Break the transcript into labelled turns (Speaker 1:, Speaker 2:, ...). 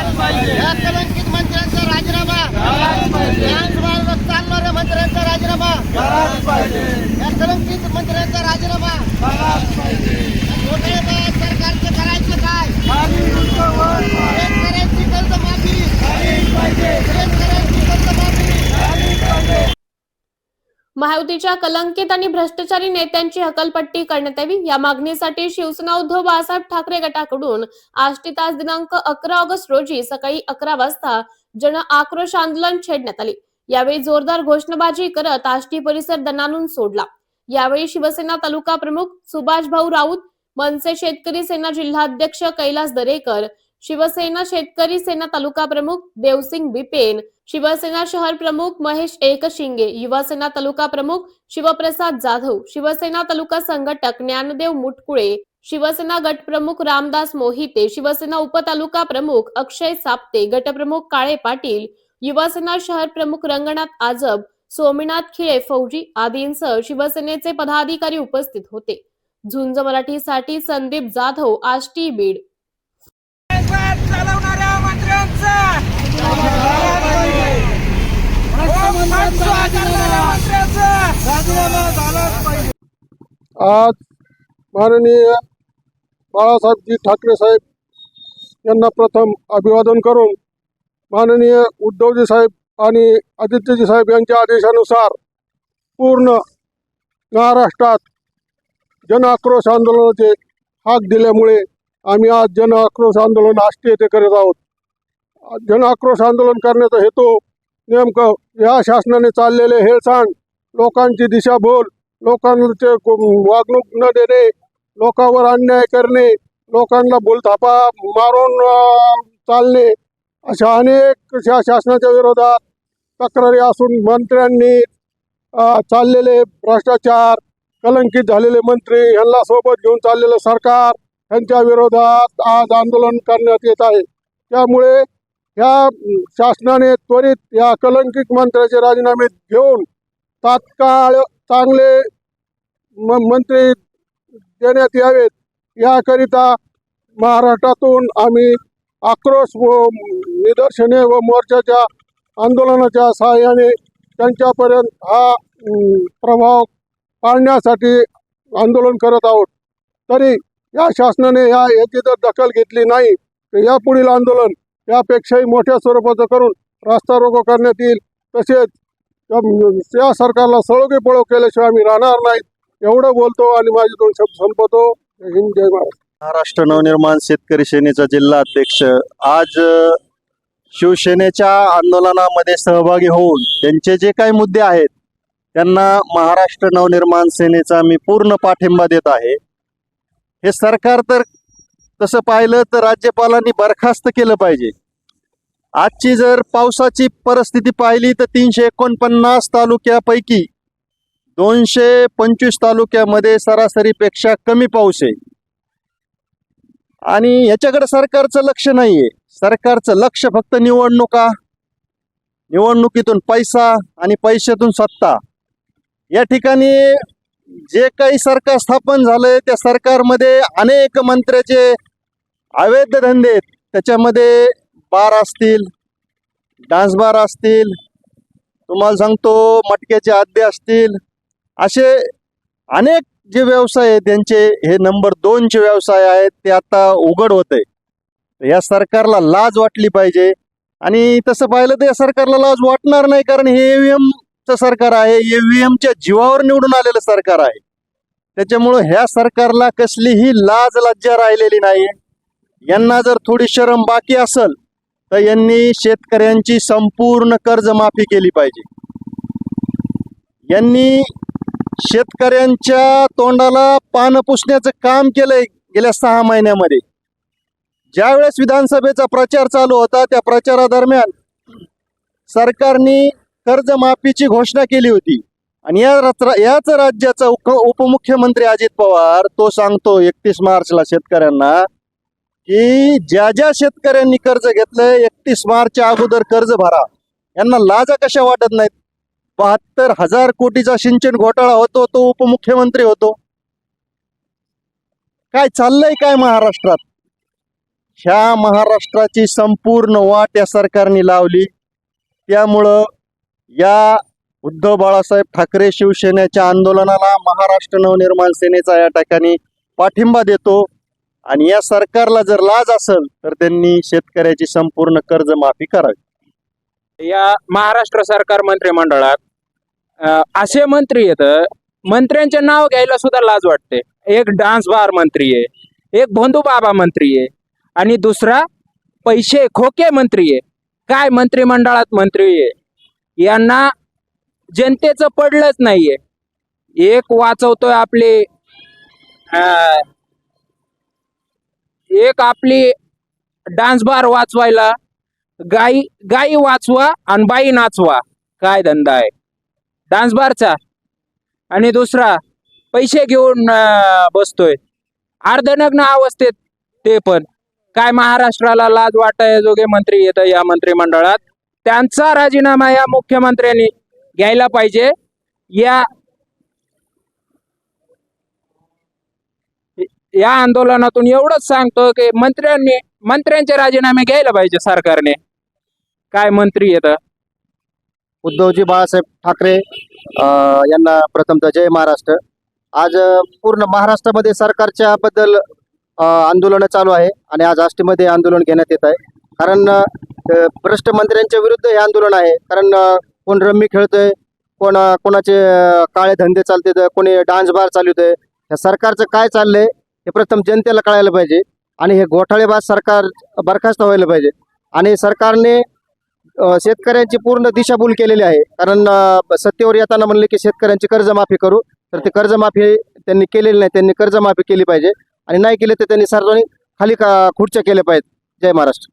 Speaker 1: या कलंकित मंत्र्यांचा राजीनामा. विधानसभा चालणाऱ्या मंत्र्यांचा राजीनामा. या कलंकित मंत्र्यांचा राजीनामा. घोटाळेबाज सरकारचं करायचं काय शेतकऱ्यांची कर्जमाफी शेतकऱ्यांची कर्जमाफी
Speaker 2: महायुतीच्या कलंकित आणि भ्रष्टाचारी नेत्यांची हकलपट्टी करण्यात यावी. या मागणीसाठी शिवसेना उद्धव बाळासाहेब ठाकरे गटाकडून आष्टी तास दिनांक अकरा ऑगस्ट रोजी सकाळी अकरा वाजता जन आक्रोश आंदोलन छेडण्यात आले. यावेळी जोरदार घोषणाबाजी करत आष्टी परिसर दणानून सोडला. यावेळी शिवसेना तालुका प्रमुख सुभाष भाऊ राऊत मनसे शेतकरी सेना जिल्हाध्यक्ष कैलास दरेकर शिवसेना शेतकरी सेना तालुका प्रमुख देवसिंग बिपेन शिवसेना शहर प्रमुख महेश एकशिंगे युवासेना तालुका प्रमुख शिवप्रसाद जाधव शिवसेना तालुका संघटक ज्ञानदेव मुटकुळे शिवसेना गट प्रमुख रामदास मोहिते शिवसेना उपतालुका प्रमुख अक्षय साप्ते गटप्रमुख काळे पाटील युवासेना शहर प्रमुख रंगनाथ आजब सोमनाथ खिळे फौजी आदींसह शिवसेनेचे पदाधिकारी उपस्थित होते. झुंज मराठीसाठी संदीप जाधव आष्टी बीड
Speaker 3: चालवणाऱ्या मंत्र्यांचा
Speaker 4: आज माननीय बाळासाहेबजी ठाकरे साहेब यांना प्रथम अभिवादन करून माननीय उद्धवजी साहेब आणि आदित्यजी साहेब यांच्या आदेशानुसार पूर्ण महाराष्ट्रात जन आक्रोश आंदोलनाचे हाक दिल्यामुळे आम्ही आज जन आक्रोश आंदोलन आष्टी येथे करत आहोत. जन आक्रोश आंदोलन करण्याचा हेतू नेमकं या शासनाने चाललेले हेळसांड लोकांची दिशाभूल लोकांचे वागणूक न देणे लोकांवर अन्याय करणे लोकांना बोलथापा मारून चालणे अशा अनेक शा शासनाच्या विरोधात तक्रारी असून मंत्र्यांनी चाललेले भ्रष्टाचार कलंकित झालेले मंत्री यांना सोबत घेऊन चाललेलं सरकार यांच्या विरोधात आज आंदोलन करण्यात येत आहे. त्यामुळे या शासनाने त्वरित या कलंकित मंत्र्याचे राजीनामे घेऊन तात्काळ चांगले म मंत्री देण्यात यावेत. याकरिता महाराष्ट्रातून आम्ही आक्रोश व निदर्शने व मोर्चाच्या आंदोलनाच्या सहाय्याने त्यांच्यापर्यंत हा प्रभाव पाळण्यासाठी आंदोलन करत आहोत. तरी या शासनाने या याची जर दखल घेतली नाही. तर यापुढील आंदोलन यापेक्षाही मोठ्या स्वरूपाचं करून रास्ता रोको करण्यात येईल. तसेच या सरकारला सळोगे पळो केल्याशिवाय आम्ही राहणार नाही एवढं बोलतो आणि माझे दोन शब्द संपवतो जय हिंद जय महाराष्ट्र.
Speaker 5: महाराष्ट्र नवनिर्माण शेतकरी सेनेचा जिल्हा अध्यक्ष आज शिवसेनेच्या आंदोलनामध्ये सहभागी होऊन त्यांचे जे काही मुद्दे आहेत त्यांना महाराष्ट्र नवनिर्माण सेनेचा मी पूर्ण पाठिंबा देत आहे. हे सरकार तर तसं पाहिलं तर राज्यपालांनी बरखास्त केलं पाहिजे. आजची जर पावसाची परिस्थिती पाहिली तर तीनशे एकोणपन्नास तालुक्यापैकी दोनशे पंचवीस तालुक्यामध्ये सरासरीपेक्षा कमी पाऊस आहे. आणि याच्याकडे सरकारचं लक्ष नाहीये. सरकारचं लक्ष फक्त निवडणुका निवडणुकीतून पैसा आणि पैशातून सत्ता. या ठिकाणी जे काही सरकार स्थापन झालंय त्या सरकारमध्ये अनेक मंत्र्याचे अवैध धंदे त्याच्यामध्ये बार असतील डान्स बार असतील तुम्हाला सांगतो मटक्याचे आद्य असतील. असे अनेक जे व्यवसाय आहेत त्यांचे हे नंबर दोनचे व्यवसाय आहेत ते आता उघड होत आहे या सरकारला लाज वाटली पाहिजे. आणि तसं पाहिलं तर या सरकारला लाज वाटणार नाही कारण हे ईव्हीएमचं सरकार आहे. ईव्हीएमच्या जीवावर निवडून आलेलं सरकार आहे. त्याच्यामुळं ह्या सरकारला कसलीही लाज लज्जा राहिलेली नाही यांना जर थोडी शरम बाकी असेल तर यांनी शेतकऱ्यांची संपूर्ण कर्जमाफी केली पाहिजे. यांनी शेतकऱ्यांच्या तोंडाला पानं पुसण्याचं काम केलंय गेल्या सहा महिन्यामध्ये. ज्यावेळेस विधानसभेचा प्रचार चालू होता त्या प्रचारादरम्यान सरकारने कर्जमाफीची घोषणा केली होती. आणि या रात्र- याच राज्याचा उपमुख्यमंत्री अजित पवार तो सांगतो एकतीस मार्चला शेतकऱ्यांना की ज्या ज्या शेतकऱ्यांनी कर्ज घेतलंय एकतीस मार्चच्या अगोदर कर्ज भरा. यांना लाजा कशा वाटत नाहीत? बहात्तर हजार कोटीचा सिंचन घोटाळा होतो तो उपमुख्यमंत्री होतो. काय चाललंय काय महाराष्ट्रात?
Speaker 1: ह्या महाराष्ट्राची संपूर्ण वाट या सरकारने लावली. त्यामुळं या उद्धव बाळासाहेब ठाकरे शिवसेनेच्या आंदोलनाला महाराष्ट्र नवनिर्माण सेनेचा या ठिकाणी पाठिंबा देतो. आणि या सरकारला जर लाज असेल तर त्यांनी शेतकऱ्याची संपूर्ण कर्जमाफी करावी.
Speaker 6: या महाराष्ट्र सरकार मंत्रिमंडळात असे मंत्री येत मंत्र्यांचे नाव घ्यायला सुद्धा लाज वाटते. एक डान्स बार मंत्री आहे एक भोंदू बाबा मंत्री आहे आणि दुसरा पैसे खोके मंत्री आहे. काय मंत्रिमंडळात मंत्री आहे? यांना जनतेचं पडलंच नाहीये. एक वाचवतोय आपले एक आपली डान्स बार वाचवायला. गाई गाई वाचवा आणि बाई नाचवा. काय धंदा आहे? डान्स बारचा आणि दुसरा पैसे घेऊन बसतोय. अर्धनग्न अवस्थेत ते पण. काय महाराष्ट्राला लाज वाटाय जोगे मंत्री येत या मंत्रिमंडळात? त्यांचा राजीनामा या मुख्यमंत्र्यांनी घ्यायला पाहिजे. या या आंदोलनातून एवढंच सांगतो की मंत्र्यांनी मंत्र्यांचे राजीनामे घ्यायला पाहिजे सरकारने. काय मंत्री येत
Speaker 1: उद्धवजी बाळासाहेब ठाकरे यांना प्रथमतः जय महाराष्ट्र. आज पूर्ण महाराष्ट्रामध्ये सरकारच्या बद्दल आंदोलन चालू आहे आणि आज आष्टीमध्ये आंदोलन घेण्यात येत आहे. कारण भ्रष्ट मंत्र्यांच्या विरुद्ध हे आंदोलन आहे. कारण कोण रम्मी खेळतोय कोण कोणाचे काळे धंदे चालते कोणी डान्स बार चालवतोय सरकारचं काय चाललंय हे प्रथम जनतेला कळायला पाहिजे आणि हे घोटाळेबाज सरकार बरखास्त व्हायला पाहिजे. आणि सरकारने शेतकऱ्यांची पूर्ण दिशाभूल केलेली आहे. कारण सत्तेवर येताना म्हणले की शेतकऱ्यांची कर्जमाफी करू तर ते कर्जमाफी त्यांनी केलेली नाही त्यांनी कर्जमाफी केली पाहिजे. आणि नाही केली तर त्यांनी सार्वजनिक खाली का खुर्च्या केल्या पाहिजेत. जय महाराष्ट्र.